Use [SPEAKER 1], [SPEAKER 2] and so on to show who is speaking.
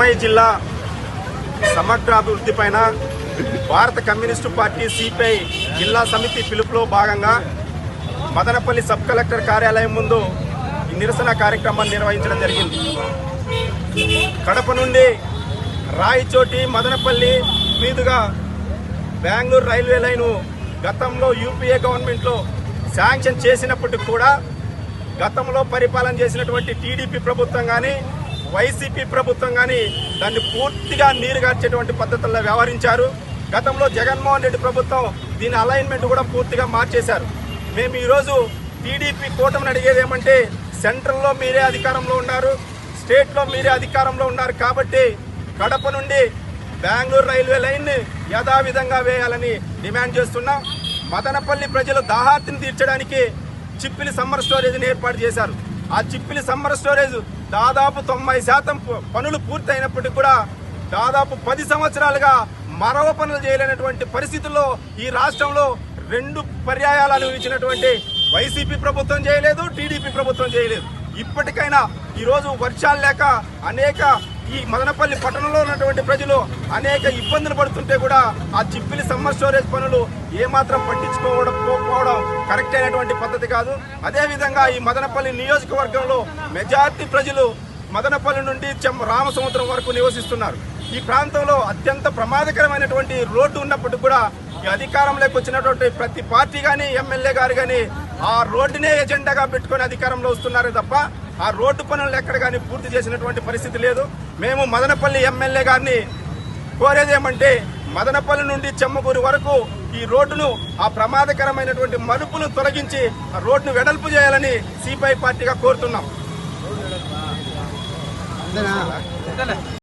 [SPEAKER 1] అమ్మాయి జిల్లా సమగ్రాభివృద్ధి పైన భారత కమ్యూనిస్టు పార్టీ సిపిఐ జిల్లా సమితి పిలుపులో భాగంగా మదనపల్లి సబ్ కలెక్టర్ కార్యాలయం ముందు ఈ నిరసన కార్యక్రమాన్ని నిర్వహించడం జరిగింది. కడప నుండి రాయచోటి మదనపల్లి మీదుగా బెంగళూరు రైల్వే లైను గతంలో యూపీఏ గవర్నమెంట్లో శాంక్షన్ చేసినప్పటికి కూడా గతంలో పరిపాలన చేసినటువంటి టీడీపీ ప్రభుత్వం కానీ వైసీపీ ప్రభుత్వం కానీ దాన్ని పూర్తిగా నీరుగార్చేటువంటి పద్ధతుల్లో వ్యవహరించారు. గతంలో జగన్మోహన్ రెడ్డి ప్రభుత్వం దీని అలైన్మెంట్ కూడా పూర్తిగా మార్చేశారు. మేము ఈరోజు టీడీపీ కూటమిని అడిగేది ఏమంటే సెంట్రల్లో మీరే అధికారంలో ఉన్నారు స్టేట్లో మీరే అధికారంలో ఉన్నారు కాబట్టి కడప నుండి బెంగళూరు రైల్వే లైన్ని యథావిధంగా వేయాలని డిమాండ్ చేస్తున్నాం. మదనపల్లి ప్రజలు దాహార్తిని తీర్చడానికి చిప్పిలి సమ్మర్ స్టోరేజ్ని ఏర్పాటు చేశారు. ఆ చిప్పిలి సమ్మర్ స్టోరేజ్ దాదాపు తొంభై శాతం పనులు పూర్తయినప్పటికీ కూడా దాదాపు పది సంవత్సరాలుగా మరవ పనులు చేయలేనటువంటి పరిస్థితుల్లో ఈ రాష్ట్రంలో రెండు పర్యాయాలు అనుభవించినటువంటి వైసీపీ ప్రభుత్వం చేయలేదు టీడీపీ ప్రభుత్వం చేయలేదు. ఇప్పటికైనా ఈరోజు వర్షాలు లేక అనేక ఈ మదనపల్లి పట్టణంలో ఉన్నటువంటి ప్రజలు అనేక ఇబ్బందులు పడుతుంటే కూడా ఆ చిప్పిలి సమ్మర్ స్టోరేజ్ పనులు ఏమాత్రం పట్టించుకోవడం పోవడం కరెక్ట్ అయినటువంటి పద్ధతి కాదు. అదేవిధంగా ఈ మదనపల్లి నియోజకవర్గంలో మెజార్టీ ప్రజలు మదనపల్లి నుండి చెం- రామసముద్రం వరకు నివసిస్తున్నారు. ఈ ప్రాంతంలో అత్యంత ప్రమాదకరమైనటువంటి రోడ్డు ఉన్నప్పటికీ కూడా ఈ అధికారంలోకి వచ్చినటువంటి ప్రతి పార్టీ కానీ ఎమ్మెల్యే గారు కానీ ఆ రోడ్డునే ఎజెండాగా పెట్టుకొని అధికారంలో వస్తున్నారే తప్ప ఆ రోడ్డు పనులు ఎక్కడ కానీ పూర్తి చేసినటువంటి పరిస్థితి లేదు. మేము మదనపల్లి ఎమ్మెల్యే గారిని కోరేది ఏమంటే మదనపల్లి నుండి చెమ్మకూరు వరకు ఈ రోడ్డును ఆ ప్రమాదకరమైనటువంటి మలుపును తొలగించి ఆ రోడ్డును వెడల్పు చేయాలని సిపిఐ పార్టీగా కోరుతున్నాం.